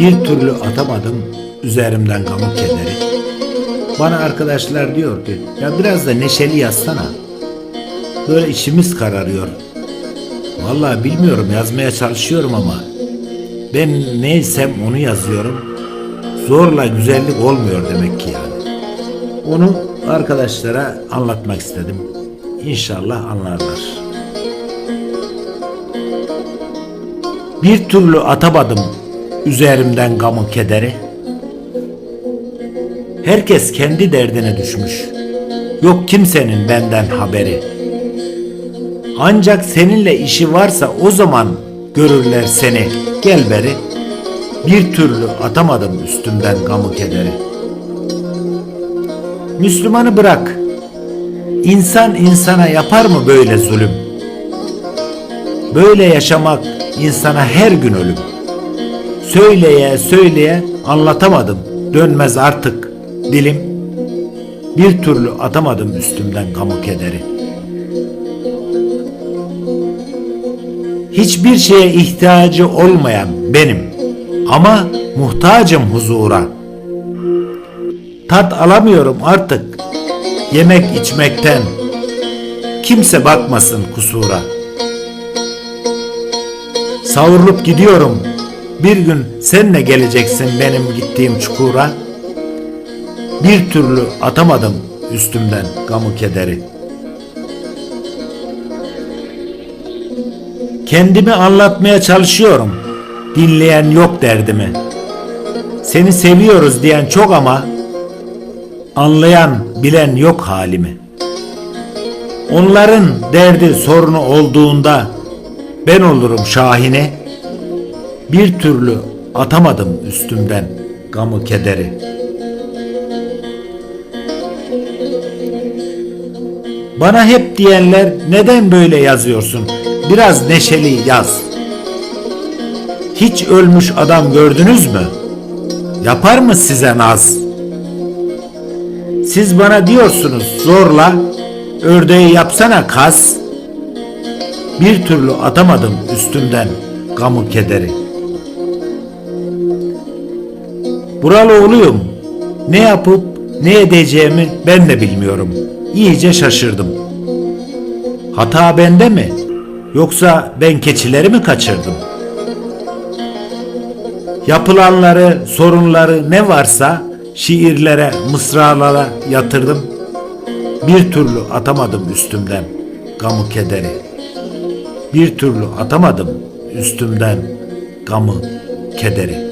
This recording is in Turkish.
Bir türlü atamadım üzerimden gamı kederi. Bana arkadaşlar diyor ki ya biraz da neşeli yazsana. Böyle içimiz kararıyor. Vallahi bilmiyorum yazmaya çalışıyorum ama ben neysem onu yazıyorum. Zorla güzellik olmuyor demek ki yani. Onu arkadaşlara anlatmak istedim. İnşallah anlarlar. Bir türlü atamadım üzerimden gamı kederi. Herkes kendi derdine düşmüş. Yok kimsenin benden haberi. Ancak seninle işi varsa o zaman görürler seni. Gel beri. Bir türlü atamadım üstümden gamı kederi. Müslümanı bırak. İnsan insana yapar mı böyle zulüm? Böyle yaşamak insana her gün ölüm. Söyleye söyleye anlatamadım. Dönmez artık dilim. Bir türlü atamadım üstümden gamı kederi. Hiçbir şeye ihtiyacı olmayan benim. Ama muhtacım huzura. Tat alamıyorum artık yemek içmekten. Kimse bakmasın kusura. Savrulup gidiyorum. Bir gün senle geleceksin benim gittiğim çukura. Bir türlü atamadım üstümden gamı kederi. Kendimi anlatmaya çalışıyorum. Dinleyen yok derdimi. Seni seviyoruz diyen çok ama anlayan, bilen yok halimi. Onların derdi sorunu olduğunda ben olurum şahine. Bir türlü atamadım üstümden gamı kederi. Bana hep diyenler neden böyle yazıyorsun? Biraz neşeli yaz. Hiç ölmüş adam gördünüz mü? Yapar mı size naz? Siz bana diyorsunuz zorla ördeği yapsana kas. Bir türlü atamadım üstümden gamı kederi. Buralı oğluyum. Ne yapıp ne edeceğimi ben de bilmiyorum. İyice şaşırdım. Hata bende mi? Yoksa ben keçileri mi kaçırdım? Yapılanları, sorunları ne varsa şiirlere, mısralara yatırdım. Bir türlü atamadım üstümden gamı kederi. Bir türlü atamadım üstümden gamı kederi.